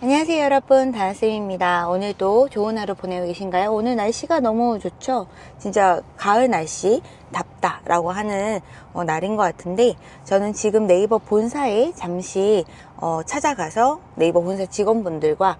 안녕하세요 여러분 다나쌤입니다 오늘도 좋은 하루 보내고 계신가요? 오늘 날씨가 너무 좋죠? 진짜 가을 날씨 답다 라고 하는 어, 날인 것 같은데 저는 지금 네이버 본사에 잠시 어, 찾아가서 네이버 본사 직원분들과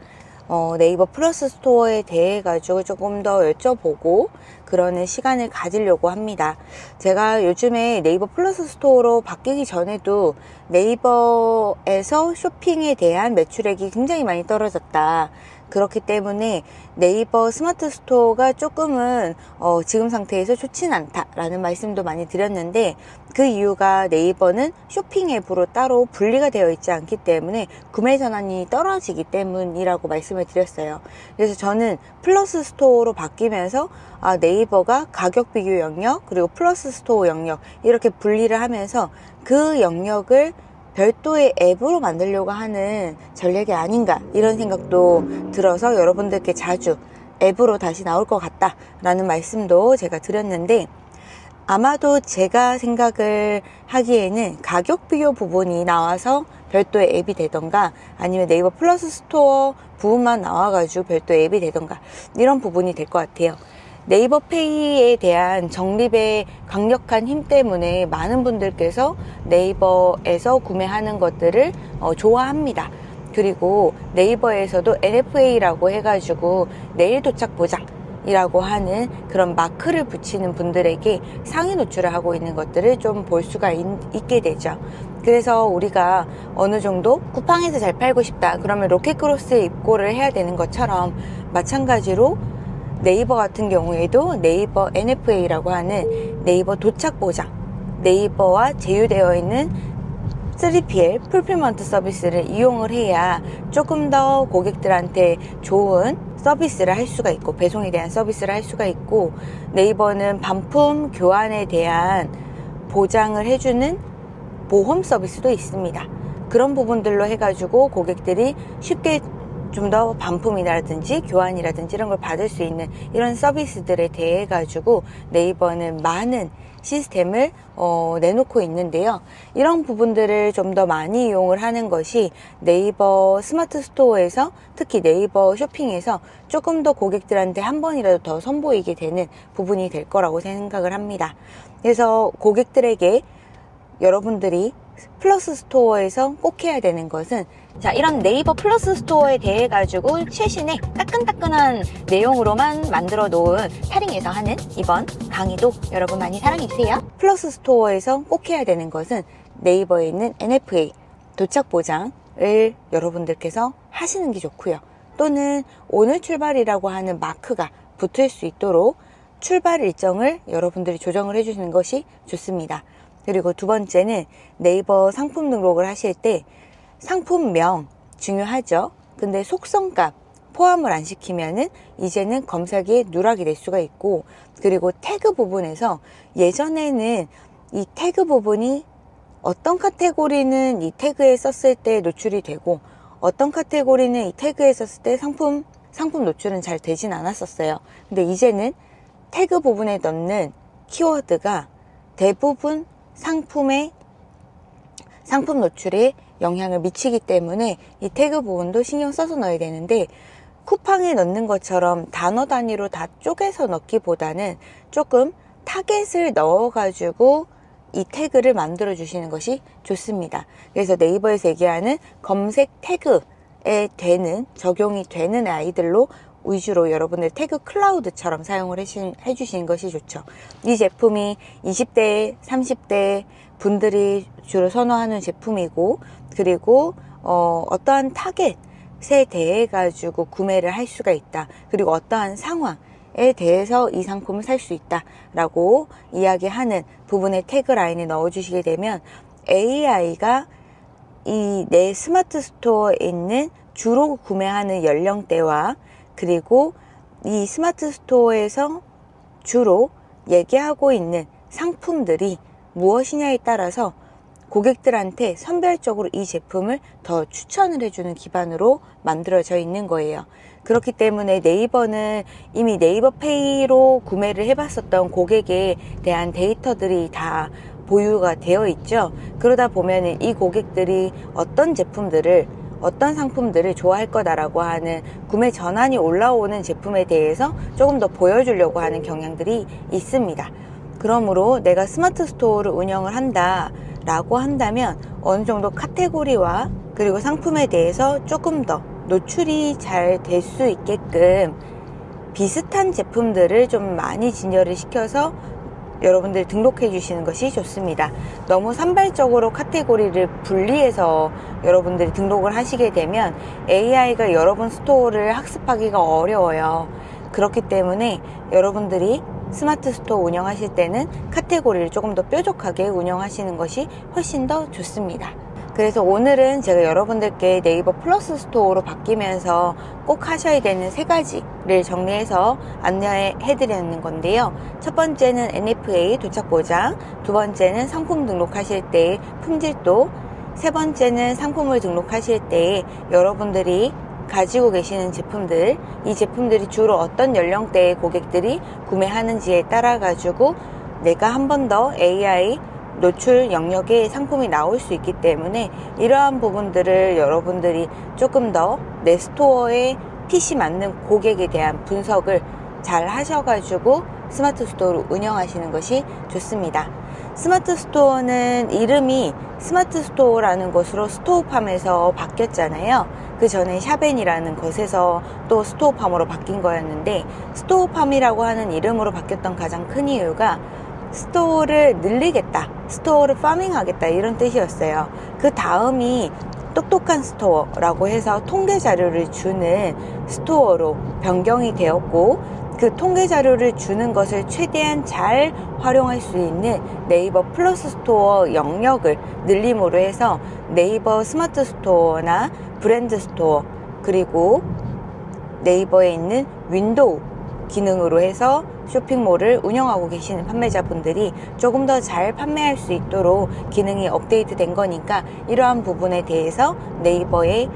어, 네이버 플러스 스토어에 대해 가지고 조금 더 여쭤보고 그러는 시간을 가지려고 합니다. 제가 요즘에 네이버 플러스 스토어로 바뀌기 전에도 네이버에서 쇼핑에 대한 매출액이 굉장히 많이 떨어졌다. 그렇기 때문에 네이버 스마트 스토어가 조금은 어, 지금 상태에서 좋진 않다라는 말씀도 많이 드렸는데 그 이유가 네이버는 쇼핑 앱으로 따로 분리가 되어 있지 않기 때문에 구매 전환이 떨어지기 때문이라고 말씀을 드렸어요. 그래서 저는 플러스 스토어로 바뀌면서 아, 네이버가 가격 비교 영역 그리고 플러스 스토어 영역 이렇게 분리를 하면서 그 영역을 별도의 앱으로 만들려고 하는 전략이 아닌가 이런 생각도 들어서 여러분들께 자주 앱으로 다시 나올 것 같다라는 말씀도 제가 드렸는데 아마도 제가 생각을 하기에는 가격 비교 부분이 나와서 별도의 앱이 되던가 아니면 네이버 플러스 스토어 부분만 나와가지고 별도의 앱이 되던가 이런 부분이 될 것 같아요. 네이버 페이에 대한 정립의 강력한 힘 때문에 많은 분들께서 네이버에서 구매하는 것들을 어, 좋아합니다. 그리고 네이버에서도 NFA라고 해가지고 내일 도착 보장 이라고 하는 그런 마크를 붙이는 분들에게 상위 노출을 하고 있는 것들을 좀 볼 수가 있, 있게 되죠. 그래서 우리가 어느 정도 쿠팡에서 잘 팔고 싶다. 그러면 로켓크로스에 입고를 해야 되는 것처럼 마찬가지로 네이버 같은 경우에도 네이버 NFA라고 하는 네이버 도착 보장, 네이버와 제휴되어 있는 3PL 풀필먼트 서비스를 이용을 해야 조금 더 고객들한테 좋은 서비스를 할 수가 있고 배송에 대한 서비스를 할 수가 있고 네이버는 반품 교환에 대한 보장을 해주는 보험 서비스도 있습니다. 그런 부분들로 해가지고 고객들이 쉽게 좀 더 반품이라든지 교환이라든지 이런 걸 받을 수 있는 이런 서비스들에 대해 가지고 네이버는 많은 시스템을 어, 내놓고 있는데요. 이런 부분들을 좀 더 많이 이용을 하는 것이 네이버 스마트 스토어에서 특히 네이버 쇼핑에서 조금 더 고객들한테 한 번이라도 더 선보이게 되는 부분이 될 거라고 생각을 합니다. 그래서 고객들에게 여러분들이 플러스 스토어에서 꼭 해야 되는 것은 자 이런 네이버 플러스 스토어에 대해 가지고 최신의 따끈따끈한 내용으로만 만들어 놓은 타링에서 하는 이번 강의도 여러분 많이 사랑해 주세요 플러스 스토어에서 꼭 해야 되는 것은 네이버에 있는 NFA 도착 보장을 여러분들께서 하시는 게 좋고요 또는 오늘 출발이라고 하는 마크가 붙을 수 있도록 출발 일정을 여러분들이 조정을 해주시는 것이 좋습니다. 그리고 두 번째는 네이버 상품 등록을 하실 때 상품명 중요하죠. 근데 속성값 포함을 안 시키면은 이제는 검색에 누락이 될 수가 있고 그리고 태그 부분에서 예전에는 이 태그 부분이 어떤 카테고리는 이 태그에 썼을 때 노출이 되고 어떤 카테고리는 이 태그에 썼을 때 상품 상품 노출은 잘 되진 않았었어요. 근데 이제는 태그 부분에 넣는 키워드가 대부분 상품의 상품 노출에 영향을 미치기 때문에 이 태그 부분도 신경 써서 넣어야 되는데 쿠팡에 넣는 것처럼 단어 단위로 다 쪼개서 넣기보다는 조금 타겟을 넣어가지고 이 태그를 만들어 주시는 것이 좋습니다. 그래서 네이버에서 얘기하는 검색 태그에 되는 적용이 되는 아이들로 위주로 여러분들 태그 클라우드처럼 사용을 해주시는 것이 좋죠. 이 제품이 20대, 30대 분들이 주로 선호하는 제품이고, 그리고, 어, 어떠한 타겟에 대해 가지고 구매를 할 수가 있다. 그리고 어떠한 상황 에 대해서 이 상품을 살 수 있다라고 이야기하는 부분의 태그라인에 넣어주시게 되면 AI가 이 내 스마트 스토어에 있는 주로 구매하는 연령대와 그리고 이 스마트 스토어에서 주로 얘기하고 있는 상품들이 무엇이냐에 따라서 고객들한테 선별적으로 이 제품을 더 추천을 해주는 기반으로 만들어져 있는 거예요. 그렇기 때문에 네이버는 이미 네이버 페이로 구매를 해봤었던 고객에 대한 데이터들이 다 보유가 되어 있죠. 그러다 보면 이 고객들이 어떤 제품들을 어떤 상품들을 좋아할 거다라고 하는 구매 전환이 올라오는 제품에 대해서 조금 더 보여주려고 하는 경향들이 있습니다. 그러므로 내가 스마트 스토어를 운영을 한다 라고 한다면 어느 정도 카테고리와 그리고 상품에 대해서 조금 더 노출이 잘 될 수 있게끔 비슷한 제품들을 좀 많이 진열을 시켜서 여러분들 등록해 주시는 것이 좋습니다. 너무 산발적으로 카테고리를 분리해서 여러분들이 등록을 하시게 되면 AI가 여러분 스토어를 학습하기가 어려워요. 그렇기 때문에 여러분들이 스마트 스토어 운영하실 때는 카테고리를 조금 더 뾰족하게 운영하시는 것이 훨씬 더 좋습니다. 그래서 오늘은 제가 여러분들께 네이버 플러스 스토어로 바뀌면서 꼭 하셔야 되는 세 가지를 정리해서 안내해 드리는 건데요. 첫 번째는 NFA 도착 보장, 두 번째는 상품 등록하실 때 품질도, 세 번째는 상품을 등록하실 때 여러분들이 가지고 계시는 제품들, 이 제품들이 주로 어떤 연령대의 고객들이 구매하는지에 따라 가지고 내가 한 번 더 AI 노출 영역의 상품이 나올 수 있기 때문에 이러한 부분들을 여러분들이 조금 더 내 스토어에 핏이 맞는 고객에 대한 분석을 잘 하셔가지고 스마트 스토어를 운영하시는 것이 좋습니다. 스마트 스토어는 이름이 스마트 스토어라는 것으로 스토어팜에서 바뀌었잖아요. 그 전에 샤벤이라는 것에서 또 스토어팜으로 바뀐 거였는데 스토어팜이라고 하는 이름으로 바뀌었던 가장 큰 이유가 스토어를 늘리겠다, 스토어를 파밍하겠다 이런 뜻이었어요. 그 다음이 똑똑한 스토어라고 해서 통계 자료를 주는 스토어로 변경이 되었고 그 통계 자료를 주는 것을 최대한 잘 활용할 수 있는 네이버 플러스 스토어 영역을 늘림으로 해서 네이버 스마트 스토어나 브랜드 스토어 그리고 네이버에 있는 윈도우 기능으로 해서 쇼핑몰을 운영하고 계시는 판매자분들이 조금 더 잘 판매할 수 있도록 기능이 업데이트 된 거니까 이러한 부분에 대해서 네이버의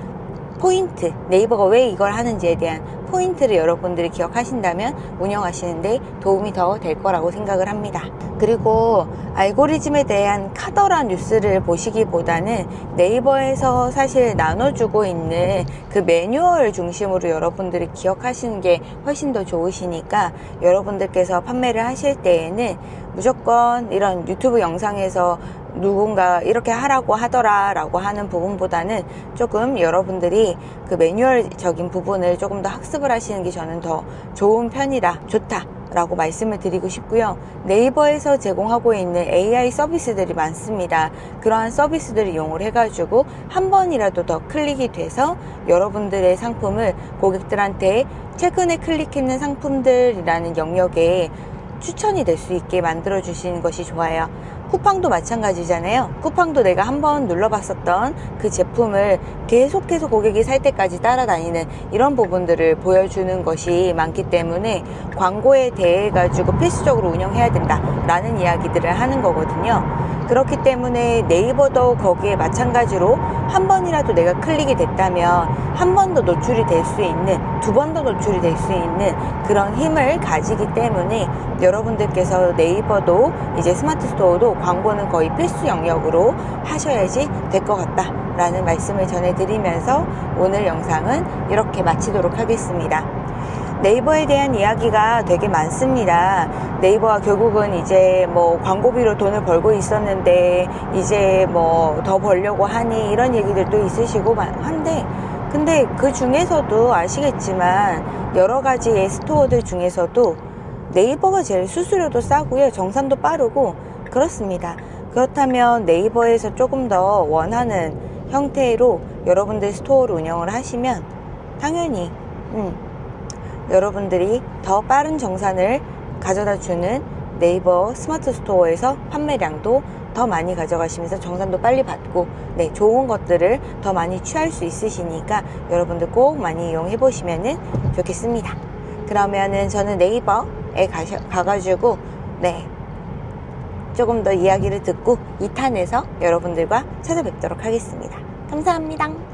포인트, 네이버가 왜 이걸 하는지에 대한 포인트를 여러분들이 기억하신다면 운영하시는데 도움이 더 될 거라고 생각을 합니다. 그리고 알고리즘에 대한 카더라 뉴스를 보시기보다는 네이버에서 사실 나눠주고 있는 그 매뉴얼 중심으로 여러분들이 기억하시는 게 훨씬 더 좋으시니까 여러분들께서 판매를 하실 때에는 무조건 이런 유튜브 영상에서 누군가 이렇게 하라고 하더라 라고 하는 부분보다는 조금 여러분들이 그 매뉴얼적인 부분을 조금 더 학습을 하시는 게 저는 더 좋은 편이다 좋다 라고 말씀을 드리고 싶고요. 네이버에서 제공하고 있는 AI 서비스들이 많습니다. 그러한 서비스들을 이용을 해가지고 한 번이라도 더 클릭이 돼서 여러분들의 상품을 고객들한테 최근에 클릭했는 상품들이라는 영역에 추천이 될 수 있게 만들어 주시는 것이 좋아요. 쿠팡도 마찬가지잖아요. 쿠팡도 내가 한번 눌러봤었던 그 제품을 계속해서 고객이 살 때까지 따라다니는 이런 부분들을 보여주는 것이 많기 때문에 광고에 대해 가지고 필수적으로 운영해야 된다 라는 이야기들을 하는 거거든요. 그렇기 때문에 네이버도 거기에 마찬가지로 한 번이라도 내가 클릭이 됐다면 한 번 더 노출이 될 수 있는 두 번 더 노출이 될 수 있는 그런 힘을 가지기 때문에 여러분들께서 네이버도 이제 스마트 스토어도 광고는 거의 필수 영역으로 하셔야지 될 것 같다 라는 말씀을 전해드리면서 오늘 영상은 이렇게 마치도록 하겠습니다. 네이버에 대한 이야기가 되게 많습니다. 네이버가 결국은 이제 뭐 광고비로 돈을 벌고 있었는데 이제 뭐 더 벌려고 하니 이런 얘기들도 있으시고 한데 근데 그 중에서도 아시겠지만 여러 가지의 스토어들 중에서도 네이버가 제일 수수료도 싸고요. 정산도 빠르고 그렇습니다. 그렇다면 네이버에서 조금 더 원하는 형태로 여러분들 스토어를 운영을 하시면 당연히 음, 여러분들이 더 빠른 정산을 가져다 주는 네이버 스마트 스토어에서 판매량도 더 많이 가져가시면서 정산도 빨리 받고 네 좋은 것들을 더 많이 취할 수 있으시니까 여러분들 꼭 많이 이용해 보시면 좋겠습니다. 그러면은 저는 네이버에 가셔, 가가지고 네 조금 더 이야기를 듣고 2탄에서 여러분들과 찾아뵙도록 하겠습니다. 감사합니다.